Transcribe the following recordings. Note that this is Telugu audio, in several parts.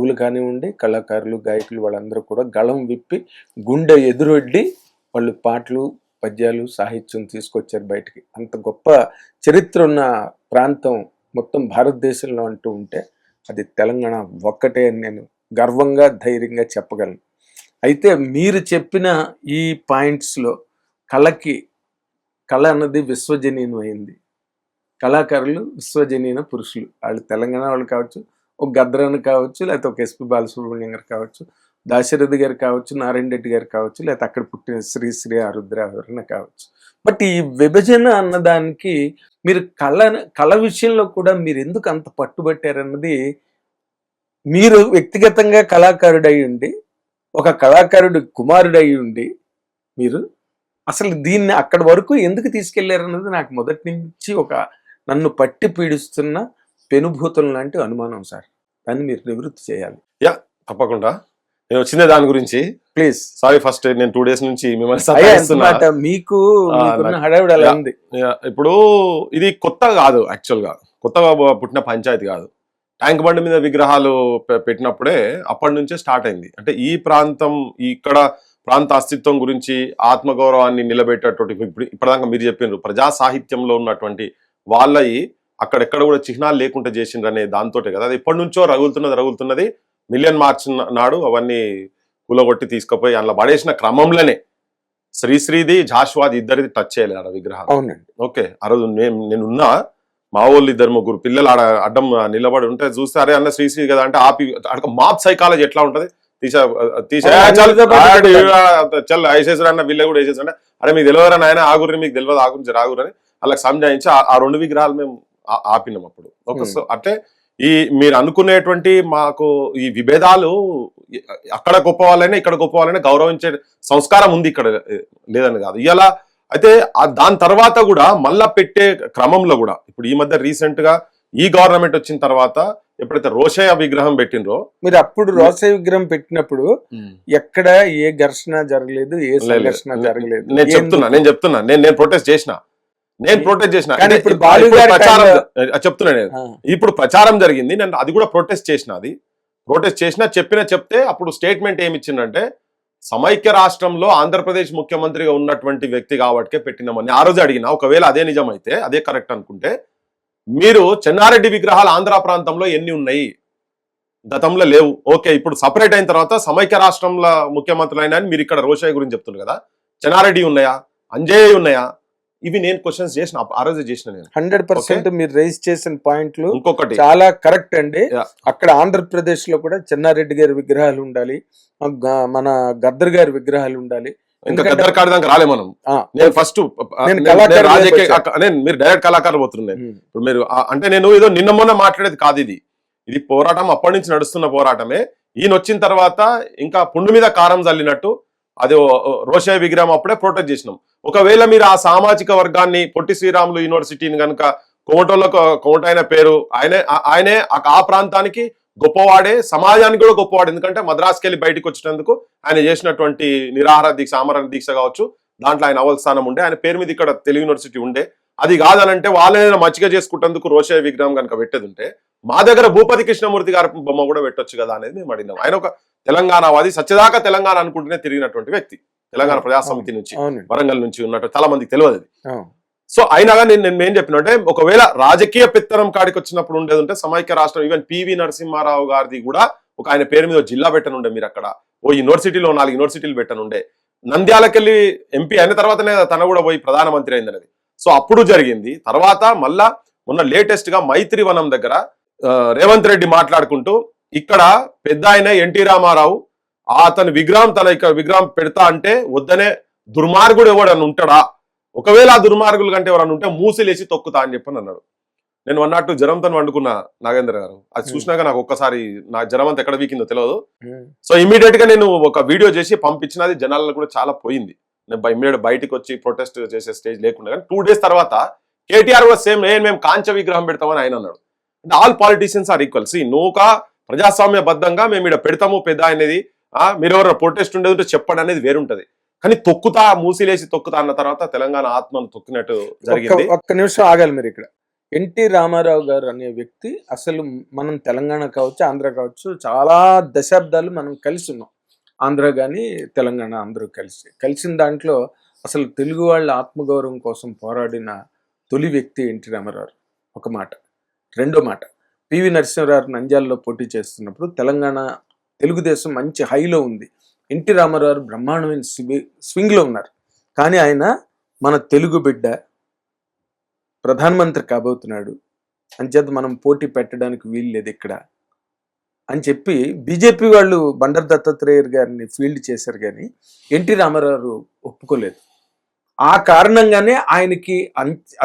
కవులు కానివ్వండి కళాకారులు గాయకులు వాళ్ళందరూ కూడా గళం విప్పి గుండె ఎదురొడ్డి వాళ్ళు పాటలు పద్యాలు సాహిత్యం తీసుకొచ్చారు బయటికి. అంత గొప్ప చరిత్ర ఉన్న ప్రాంతం మొత్తం భారతదేశంలో అంటూ ఉంటే అది తెలంగాణ ఒక్కటే అని నేను గర్వంగా ధైర్యంగా చెప్పగలను. అయితే మీరు చెప్పిన ఈ పాయింట్స్లో కళకి కళ అన్నది విశ్వజనీయమైంది కళాకారులు విశ్వజనీన పురుషులు. వాళ్ళు తెలంగాణ వాళ్ళు కావచ్చు ఒక గద్రన్ కావచ్చు లేకపోతే ఒక ఎస్పి బాలసుబ్రహ్మణ్యం గారు కావచ్చు దాశరథి గారు కావచ్చు నారాయణ రెడ్డి గారు కావచ్చు లేకపోతే అక్కడ పుట్టిన శ్రీ శ్రీ ఆరుద్ర ఎవరైనా కావచ్చు. బట్ ఈ విభజన అన్నదానికి మీరు కళ కళ విషయంలో కూడా మీరు ఎందుకు అంత పట్టుబట్టారన్నది మీరు వ్యక్తిగతంగా కళాకారుడై ఉండి ఒక కళాకారుడు కుమారుడై ఉండి మీరు అసలు దీన్ని అక్కడి వరకు ఎందుకు తీసుకెళ్ళారన్నది నాకు మొదటి నుంచి ఒక నన్ను పట్టి పీడిస్తున్న పెనుభూతం లాంటి అనుమానం సార్. దాన్ని మీరు నివృత్తి చేయాలి. తప్పకుండా. నేను వచ్చిన దాని గురించి ప్లీజ్. సారీ ఫస్ట్ నేను టూ డేస్ నుంచి మిమ్మల్ని మీకు హడావిడి యా. యా, ఇప్పుడు ఇది కొత్త కాదు యాక్చువల్గా కొత్తగా పుట్టిన పంచాయతీ కాదు. ట్యాంక్ బండ్ మీద విగ్రహాలు పెట్టినప్పుడే అప్పటి నుంచే స్టార్ట్ అయింది. అంటే ఈ ప్రాంతం ఇక్కడ ప్రాంత అస్తిత్వం గురించి ఆత్మగౌరవాన్ని నిలబెట్టేటువంటి ఇప్పుడు ఇప్పటిదాకా మీరు చెప్పినారు ప్రజా సాహిత్యంలో ఉన్నటువంటి వాళ్ళయి అక్కడెక్కడ కూడా చిహ్నాలు లేకుండా చేసిండ్రు అనే దాంతోటే కదా. అది ఎప్పటి నుంచో రగులుతున్నది రగులుతున్నది. మిలియన్ మార్చ్ నాడు అవన్నీ కూలగొట్టి తీసుకుపోయి అందులో పడేసిన క్రమంలోనే శ్రీశ్రీది జాషువాది ఇద్దరిది టచ్ చేయలేదు ఆడ విగ్రహాలు. అవునండి. ఓకే ఆ రోజు నేను నేనున్నా మా వాళ్ళు ఇద్దరు ముగ్గురు పిల్లలు ఆడ అడ్డం నిలబడి ఉంటే చూస్తే అరే అన్న శ్రీశ్రీ కదా అంటే ఆపి అక్కడ మాప్ సైకాలజీ ఎట్లా ఉంటది? తీసా తీసా చల్, వేసేసారు అన్న వీళ్ళ కూడా వేసేసారు అరే మీకు తెలియదురా నాయన ఆగురు మీకు తెలియదు ఆగురు రాగురు అని. వాళ్ళకి సంజాయించి ఆ- రెండు విగ్రహాలు మేము ఆపినాం అప్పుడు. Hmm. సో అంటే ఈ మీరు అనుకునేటువంటి మాకు ఈ విభేదాలు అక్కడ గొప్ప వాళ్ళైనా ఇక్కడ గొప్ప వాళ్ళైనా గౌరవించే సంస్కారం ఉంది ఇక్కడ లేదని కాదు. ఇలా అయితే దాని తర్వాత కూడా మళ్ళా పెట్టే క్రమంలో కూడా ఇప్పుడు ఈ మధ్య రీసెంట్గా ఈ గవర్నమెంట్ వచ్చిన తర్వాత ఎప్పుడైతే రోషయ్య విగ్రహం పెట్టినరో మీరు అప్పుడు రోసయ్య విగ్రహం పెట్టినప్పుడు ఎక్కడ ఏ ఘర్షణ జరగలేదు ఏ సంఘర్షణ జరగలేదు నేను చెప్తున్నా నేను చెప్తున్నా నేను నేను ప్రొటెస్ట్ చేసిన. నేను ప్రొటెస్ట్ చేసిన. ఇప్పుడు ప్రచారం చెప్తున్నా నేను. ఇప్పుడు ప్రచారం జరిగింది. నేను అది కూడా ప్రొటెస్ట్ చేసిన అది. ప్రొటెస్ట్ చేసిన చెప్పిన చెప్తే అప్పుడు స్టేట్మెంట్ ఏమి ఇచ్చిందంటే సమైక్య రాష్ట్రంలో ఆంధ్రప్రదేశ్ ముఖ్యమంత్రిగా ఉన్నటువంటి వ్యక్తి కాబట్టికే పెట్టినామని ఆ రోజు అడిగిన ఒకవేళ అదే నిజమైతే అదే కరెక్ట్ అనుకుంటే మీరు చెన్నారెడ్డి విగ్రహాలు ఆంధ్ర ప్రాంతంలో ఎన్ని ఉన్నాయి? గతంలో లేవు. ఓకే ఇప్పుడు సపరేట్ అయిన తర్వాత సమైక్య రాష్ట్రంలో ముఖ్యమంత్రులు అయినా మీరు ఇక్కడ రోషయ్య గురించి చెప్తున్నారు కదా. చెన్నారెడ్డి ఉన్నాయా? అంజయ్య ఉన్నాయా? ఇవి నేను క్వశ్చన్స్ చేసిన ఆ రోజు చేసిన నేను. హండ్రెడ్ పర్సెంట్ మీరు రైజ్ చేసిన పాయింట్లు ఇంకొకటి. చాలా కరెక్ట్ అండి. అక్కడ ఆంధ్రప్రదేశ్లో కూడా చెన్నారెడ్డి గారి విగ్రహాలు ఉండాలి మన గద్దర్ గారి విగ్రహాలు ఉండాలి. ఇంకా గద్దర్ కాడి దాకా రాలే మనం. నేను ఫస్ట్ నేను మీరు డైరెక్ట్ కళాకారులు పోతున్నాను ఇప్పుడు మీరు అంటే నేను ఏదో నిన్న మొన్న మాట్లాడేది కాదు ఇది. ఇది పోరాటం అప్పటి నుంచి నడుస్తున్న పోరాటమే. ఈయన వచ్చిన తర్వాత ఇంకా పుండు మీద కారం చల్లినట్టు అది రోషయ్య విగ్రహం అప్పుడే ప్రొటెక్ట్ చేసినాం. ఒకవేళ మీరు ఆ సామాజిక వర్గాన్ని పొట్టి శ్రీరాములు యూనివర్సిటీని కనుక కోమటోళ్ళకు కోమట అయిన పేరు ఆయనే ఆయనే ఆ ప్రాంతానికి గొప్పవాడే సమాజానికి కూడా గొప్పవాడు. ఎందుకంటే మద్రాసుకి వెళ్ళి బయటకు వచ్చినందుకు ఆయన చేసినటువంటి నిరాహార దీక్ష ఆమరణ దీక్ష కావచ్చు. దాంట్లో ఆయన అవల్ స్థానం ఉండే. ఆయన పేరు మీద ఇక్కడ తెలుగు యూనివర్సిటీ ఉండే. అది కాదనంటే వాళ్ళని మచ్చిక చేసుకుంటేందుకు రోషయ్య విగ్రహం కనుక పెట్టేది ఉంటే మా దగ్గర భూపతి కృష్ణమూర్తి గారి బొమ్మ కూడా పెట్టొచ్చు కదా అనేది మేము అడిగినాం. ఆయన ఒక తెలంగాణవాది సత్యదాకా తెలంగాణ అనుకుంటూనే తిరిగినటువంటి వ్యక్తి తెలంగాణ ప్రజా సమితి నుంచి వరంగల్ నుంచి ఉన్నట్టు చాలా మందికి తెలియదు సో అయినా నేను నేను ఏం చెప్పినంటే ఒకవేళ రాజకీయ పెత్తనం కాడికి వచ్చినప్పుడు ఉండేది ఉంటే సమైక్య రాష్ట్రం ఈవెన్ పివి నరసింహారావు గారిది కూడా ఒక ఆయన పేరు మీద జిల్లా పెట్టనుండే మీరు అక్కడ. ఓ యూనివర్సిటీలో నాలుగు యూనివర్సిటీలు పెట్టనుండే. నంద్యాలకెళ్ళి ఎంపీ అయిన తర్వాతనే తన కూడా పోయి ప్రధానమంత్రి అయింది అనేది సో అప్పుడు జరిగింది. తర్వాత మళ్ళా మొన్న లేటెస్ట్గా మైత్రి వనం దగ్గర రేవంత్ రెడ్డి మాట్లాడుకుంటూ ఇక్కడ పెద్ద ఆయన ఎన్టీ రామారావు ఆ అతని విగ్రహం తన ఇక్కడ విగ్రహం పెడతా అంటే వద్దనే దుర్మార్గుడు ఎవడని ఉంటాడా? ఒకవేళ ఆ దుర్మార్గులు కంటే ఎవరన్నా ఉంటే మూసిలేసి తొక్కుతా అని చెప్పని అన్నాడు. నేను అన్నట్టు జ్వరంతో వండుకున్నా నాగేంద్ర గారు. అది. చూసినాక నాకు ఒక్కసారి నా జ్వరం అంతా ఎక్కడ వీకిందో తెలియదు సో ఇమీడియట్గా నేను ఒక వీడియో చేసి పంపించినది జనాల్లో కూడా చాలా పోయింది. ఇమీడియట్ బయటకు వచ్చి ప్రొటెస్ట్ చేసే స్టేజ్ లేకుండా. కానీ టూ డేస్ తర్వాత కేటీఆర్ కూడా సేమ్ నేను మేము కాంచ విగ్రహం పెడతామని ఆయన అన్నాడు. అంటే ఆల్ పాలిటీషియన్స్ ఆర్ ఈక్వల్ సి నూక ప్రజాస్వామ్య బద్దంగా మేము ఇక్కడ పెడతాము పెద్ద అనేది ఆ, మీరు ఎవరైనా ప్రొటెస్ట్ ఉండేది ఉంటే చెప్పండి అనేది వేరుంటది. కానీ తొక్కుతా మూసిలేసి తొక్కుతా అన్న తర్వాత తెలంగాణ ఆత్మను తొక్కినట్టు జరిగింది. ఒక్క నిమిషం ఆగాలి మీరు ఇక్కడ. ఎన్టీ రామారావు గారు అనే వ్యక్తి అసలు మనం తెలంగాణ కావచ్చు ఆంధ్ర కావచ్చు చాలా దశాబ్దాలు మనం కలిసి ఉన్నాం. ఆంధ్ర కానీ తెలంగాణ అందరూ కలిసి. కలిసిన దాంట్లో అసలు తెలుగు వాళ్ళ ఆత్మగౌరవం కోసం పోరాడిన తొలి వ్యక్తి ఎన్టీ రామారావు. ఒక మాట. రెండో మాట. పివి నరసింహరావు నంద్యాలలో పోటీ చేస్తున్నప్పుడు తెలంగాణ తెలుగుదేశం మంచి హైలో ఉంది. ఎన్టీ రామారావు బ్రహ్మాండమైన స్వి- స్వింగ్లో ఉన్నారు. కానీ ఆయన మన తెలుగు బిడ్డ ప్రధానమంత్రి కాబోతున్నాడు. అంచేత మనం పోటీ పెట్టడానికి వీలు లేదు ఇక్కడ. అని చెప్పి బీజేపీ వాళ్ళు బండర్ దత్తాత్రేయర్ గారిని ఫీల్డ్ చేశారు కానీ ఎన్టీ రామారావు ఒప్పుకోలేదు. ఆ కారణంగానే ఆయనకి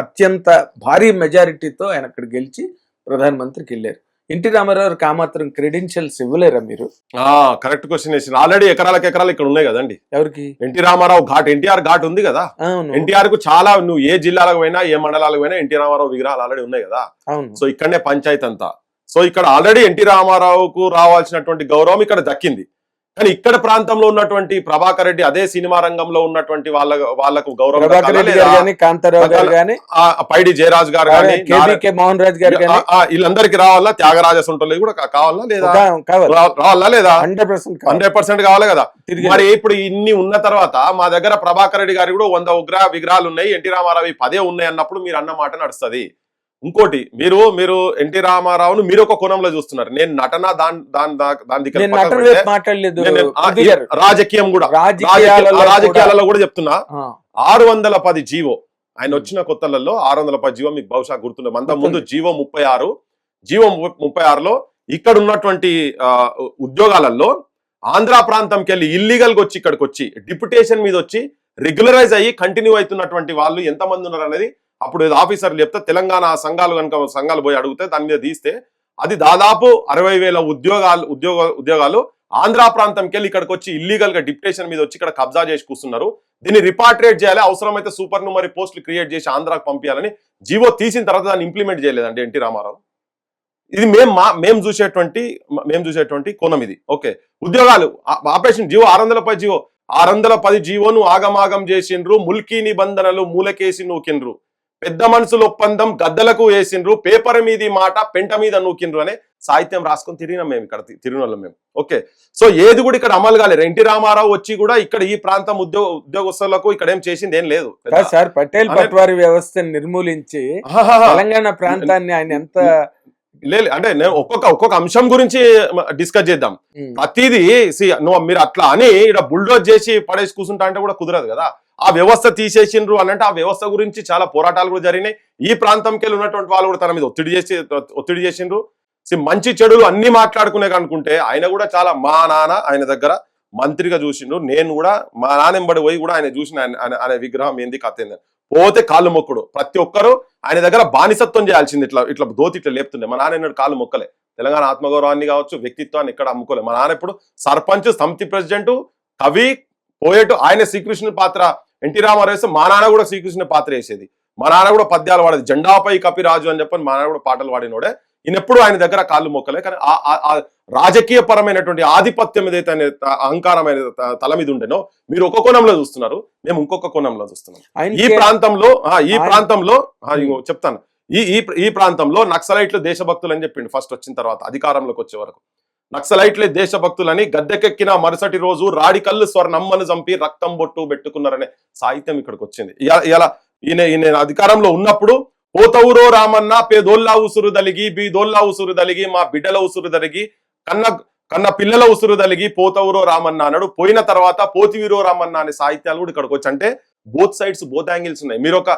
అత్యంత భారీ మెజారిటీతో ఆయన అక్కడ గెలిచి ప్రధానమంత్రికి వెళ్ళారు. ఎన్టీ రామారావుకి ఆ మాత్రం క్రెడెన్షియల్స్ ఇవ్వలేరా మీరు? కరెక్ట్ క్వశ్చన్ వేసిన ఆల్రెడీ ఎకరాలకు ఎకరాలు ఇక్కడ ఉన్నాయి కదండి. ఎవరికి? ఎన్టీ రామారావు ఘాట్ ఎన్టీఆర్ ఘాట్ ఉంది కదా. ఎన్టీఆర్కు చాలా నువ్వు ఏ జిల్లాలకు పోయినా ఏ మండలాలకు పోయినా ఎన్టీ రామారావు విగ్రహాలు ఆల్రెడీ ఉన్నాయి కదా. సో ఇక్కడనే పంచాయతీ అంతా. సో ఇక్కడ ఆల్రెడీ ఎన్టీ రామారావుకు రావాల్సినటువంటి గౌరవం ఇక్కడ దక్కింది. కానీ ఇక్కడ ప్రాంతంలో ఉన్నటువంటి ప్రభాకర్ రెడ్డి అదే సినిమా రంగంలో ఉన్నటువంటి వాళ్ళ వాళ్ళకు గౌరవం కాంతారావు గారు? కానీ పైడి జయరాజ్ గారు కానీ మోహన్ రాజ్ గారు వీళ్ళందరికీ రావాలా? త్యాగరాజ సొంటలు కూడా కావాలా లేదా? రావాలా లేదా? హండ్రెడ్ పర్సెంట్ హండ్రెడ్ పర్సెంట్ కావాలి కదా. మరి ఇప్పుడు ఇన్ని ఉన్న తర్వాత మా దగ్గర ప్రభాకర్ రెడ్డి గారి కూడా వంద ఉగ్ర విగ్రహాలు ఉన్నాయి. ఎన్టీ రామారావు పదే ఉన్నాయి అన్నప్పుడు మీరు అన్న మాట నడుస్తుంది. ఇంకోటి మీరు మీరు ఎన్టీ రామారావును మీరు ఒక కోణంలో చూస్తున్నారు. నేను నటన దాని దాని దగ్గర. రాజకీయం కూడా రాజకీయాలలో రాజకీయ- రాజకీయాలలో కూడా. చెప్తున్నా. ఆరు వందల పది జీవో ఆయన వచ్చిన కొత్తలలో ఆరు వందల పది జీవో మీకు బహుశా గుర్తుండే. అంత ముందు జీవో ముప్పై ఆరు జీవో ముప్పై ఆరులో ఇక్కడ ఉన్నటువంటి ఉద్యోగాలలో ఆంధ్ర ప్రాంతంకి వెళ్ళి ఇల్లీగల్గా వచ్చి ఇక్కడికి వచ్చి డిప్యుటేషన్ మీద వచ్చి రెగ్యులరైజ్ అయ్యి కంటిన్యూ అవుతున్నటువంటి వాళ్ళు ఎంతమంది ఉన్నారు అనేది అప్పుడు ఆఫీసర్లు చెప్తే తెలంగాణ సంఘాలు కనుక సంఘాలు పోయి అడిగితే దాని మీద తీస్తే అది దాదాపు అరవై వేల ఉద్యోగాలు ఉద్యోగ ఉద్యోగాలు ఆంధ్ర ప్రాంతంకి వెళ్ళి ఇక్కడికి వచ్చి ఇల్లీగల్గా డిప్యుటేషన్ మీద వచ్చి ఇక్కడ కబ్జా చేసి కూర్చున్నారు దీన్ని రిపాట్రేట్ చేయాలి. అవసరమైతే సూపర్ మరి పోస్టులు క్రియేట్ చేసి ఆంధ్రాకు పంపించాలని జీవో తీసిన తర్వాత దాన్ని ఇంప్లిమెంట్ చేయలేదండి ఎన్టీ రామారావు. ఇది మేము మా మేము చూసేటువంటి మేము చూసేటువంటి కోణం ఇది. ఓకే. ఉద్యోగాలు ఆపరేషన్ జీవో ఆరు వందల పది జీవో ఆరు వందల పది జీవోను ఆగమాగం చేసిండ్రు ముల్కీ నిబంధనలు మూలకేసి నూకిండ్రు. పెద్ద మనుషుల ఒప్పందం గద్దలకు వేసిండ్రు పేపర్ మీది మాట పెంట మీద నూకిండ్రు అనే సాహిత్యం రాసుకొని తిరిగినాం మేము ఇక్కడ తి- తిరిగిన వాళ్ళం మేము. ఓకే. సో ఏది కూడా ఇక్కడ అమలు కాలేదు. ఎన్టీ రామారావు వచ్చి కూడా ఇక్కడ ఈ ప్రాంతం ఉద్యోగ ఉద్యోగస్తులకు ఇక్కడ ఏం చేసింది ఏం లేదు. సార్ పటేల్ పట్వారి వ్యవస్థను నిర్మూలించి. తెలంగాణ ప్రాంతాన్ని ఆయన ఎంత లేదు అంటే నేను ఒక్కొక్క ఒక్కొక్క అంశం గురించి డిస్కస్ చేద్దాం. ప్రతిదీ నువ్వు మీరు అట్లా అని ఇక్కడ బుల్డోజ్ చేసి పడేసి కూర్చుంటా అంటే కూడా కుదరదు కదా. ఆ వ్యవస్థ తీసేసిండ్రు అని అంటే ఆ వ్యవస్థ గురించి చాలా పోరాటాలు కూడా జరిగినాయి. ఈ ప్రాంతంకి ఉన్నటువంటి వాళ్ళు కూడా తన మీద ఒత్తిడి చేసి ఒత్తిడి చేసిండ్రు. See, మంచి చెడులు అన్ని మాట్లాడుకునే అనుకుంటే ఆయన కూడా చాలా మా నాన్న ఆయన దగ్గర మంత్రిగా చూసిండు. నేను కూడా మా నాన్న ఎంబడి పోయి కూడా ఆయన చూసిన ఆయన- విగ్రహం ఏంది అని. పోతే కాళ్ళు మొక్కుడు. ప్రతి ఒక్కరు ఆయన దగ్గర బానిసత్వం చేయాల్సింది. ఇట్లా ఇట్లా దోతి ఇట్లా లేపుతుండే. మా నాన్న కాళ్ళు మొక్కలే. తెలంగాణ ఆత్మగౌరవాన్ని కావచ్చు వ్యక్తిత్వాన్ని ఎక్కడ అమ్ముకోలే. మా నాన్న ఇప్పుడు సర్పంచ్ సమితి ప్రెసిడెంట్ కవి పోయేటు ఆయన శ్రీకృష్ణ పాత్ర. ఎన్టీ రామారావు మా నాన్న కూడా శ్రీకృష్ణ పాత్ర వేసేది. మా నాన్న కూడా పద్యాలు వాడేది జెండాపై కపిరాజు అని చెప్పని మా నాన్న కూడా పాటలు వాడినోడే ఈయన ఎప్పుడు ఆయన దగ్గర కాళ్ళు మొక్కలే కానీ ఆ- ఆ- ఆ రాజకీయ పరమైనటువంటి ఆధిపత్యం ఏదైతే అహంకారమైన త- తల మీద ఉండేనో మీరు ఒక కోణంలో చూస్తున్నారు మేము ఇంకొక కోణంలో చూస్తున్నాం. ఈ ప్రాంతంలో ఆ, ఈ ప్రాంతంలో చెప్తాను. ఈ ఈ ఈ ప్రాంతంలో నక్సలైట్లు దేశభక్తులు అని చెప్పిండు ఫస్ట్ వచ్చిన తర్వాత అధికారంలోకి వచ్చే వరకు. నక్సలైట్లే దేశభక్తులని గద్దెకెక్కిన మరుసటి రోజు రాడికల్లు స్వర్ణమ్మను చంపి రక్తం బొట్టు పెట్టుకున్నారనే సాహిత్యం ఇక్కడికి వచ్చింది. ఇలా ఈయన ఈయన అధికారంలో ఉన్నప్పుడు పోతవురో రామన్న పేదోల్లా ఉసురు దలిగి బీదోల్లా ఉసురు దలిగి మా బిడ్డల ఉసురు దలిగి కన్న కన్న పిల్లల ఉసురు దలిగి పోతవురో రామన్న అన్నాడు. పోయిన తర్వాత పోతివీరో రామన్న అనే సాహిత్యాలు కూడా ఇక్కడికి వచ్చి అంటే బోత్ సైడ్స్ బోత్ యాంగిల్స్ ఉన్నాయి. మీరు ఒక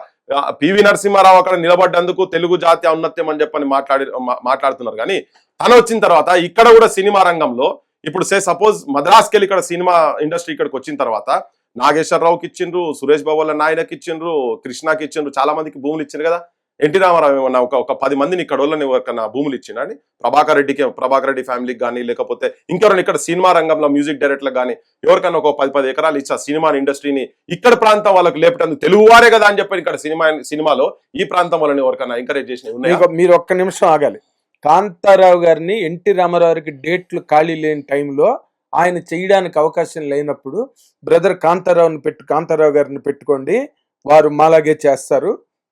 పివి నరసింహారావు అక్కడ నిలబడ్డందుకు తెలుగు జాతి ఔన్నత్యం అని చెప్పని మాట్లాడి మాట్లాడుతున్నారు. కానీ తను వచ్చిన తర్వాత ఇక్కడ కూడా సినిమా రంగంలో ఇప్పుడు సే సపోజ్ మద్రాస్కి వెళ్ళి ఇక్కడ సినిమా ఇండస్ట్రీ ఇక్కడికి వచ్చిన తర్వాత నాగేశ్వరరావుకి ఇచ్చిండ్రు సురేష్ బాబు వాళ్ళ నాయనకి ఇచ్చిండ్రు కృష్ణకి ఇచ్చిండ్రు చాలా మందికి భూములు ఇచ్చిండ్రు కదా. ఎన్టీ రామారావు ఏమన్నా ఒక ఒక పది మందిని ఇక్కడ వాళ్ళని ఎవరికన్నా భూములు ఇచ్చిండండి ప్రభాకర్ రెడ్డికి ప్రభాకర్ రెడ్డి ఫ్యామిలీకి కానీ లేకపోతే ఇంకెవరైనా ఇక్కడ సినిమా రంగంలో మ్యూజిక్ డైరెక్టర్లకు కానీ ఎవరికైనా ఒక పది పది ఎకరాలు ఇచ్చి ఆ సినిమా ఇండస్ట్రీని ఇక్కడ ప్రాంతం వాళ్ళకి లేపటందుకు తెలుగువారే కదా అని చెప్పి ఇక్కడ సినిమా సినిమాలో ఈ ప్రాంతం వాళ్ళని ఎవరికైనా ఎంకరేజ్ చేసినవి మీరు ఒక్క నిమిషం ఆగాలి. కాంతారావు గారిని ఎన్టీ రామారావుకి డేట్లు ఖాళీ లేని టైంలో ఆయన చేయడానికి అవకాశం లేనప్పుడు బ్రదర్ కాంతారావుని పెట్టు కాంతారావు గారిని పెట్టుకోండి వారు మాలాగే చేస్తారు.